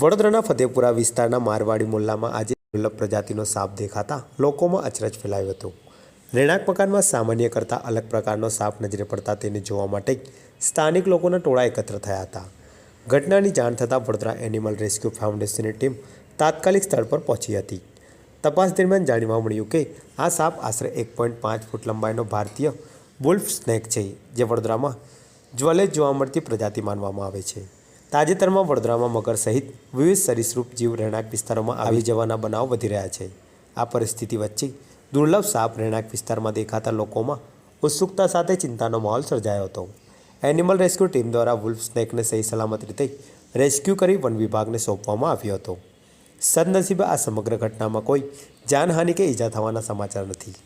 વડોદરાના ફતેપુરા વિસ્તારના મારવાડી મોલ્લામાં આજે દુર્લભ પ્રજાતિનો સાપ દેખાતા લોકોમાં અચરજ ફેલાયો હતો. રહેણાંક મકાનમાં સામાન્ય કરતાં અલગ પ્રકારનો સાપ નજરે પડતા તેને જોવા માટે સ્થાનિક લોકોના ટોળા એકત્ર થયા હતા. ઘટનાની જાણ થતાં વડોદરા એનિમલ રેસ્ક્યુ ફાઉન્ડેશનની ટીમ તાત્કાલિક સ્થળ પર પહોંચી હતી. તપાસ દરમિયાન જાણવા મળ્યું કે આ સાપ આશરે એક પોઈન્ટ પાંચ ફૂટ લંબાઈનો ભારતીય વુલ્ફ સ્નેક છે, જે વડોદરામાં જ્વલે જોવા મળતી પ્રજાતિ માનવામાં આવે છે. તાજેતરમાં વડોદરામાં મગર સહિત વિવિધ સરીસૃપ જીવ રહેણાંક વિસ્તારોમાં આવી જવાના બનાવ વધી રહ્યા છે. આ પરિસ્થિતિ વચ્ચે દુર્લભ સાપ રહેણાંક વિસ્તારમાં દેખાતા લોકોમાં ઉત્સુકતા સાથે ચિંતાનો માહોલ સર્જાયો હતો. એનિમલ રેસ્ક્યુ ટીમ દ્વારા વુલ્ફ સ્નેકને સહી સલામત રીતે રેસ્ક્યુ કરી વન વિભાગને સોંપવામાં આવ્યો હતો. સદનસીબે આ સમગ્ર ઘટનામાં કોઈ જાનહાનિ કે ઈજા થવાના સમાચાર નથી.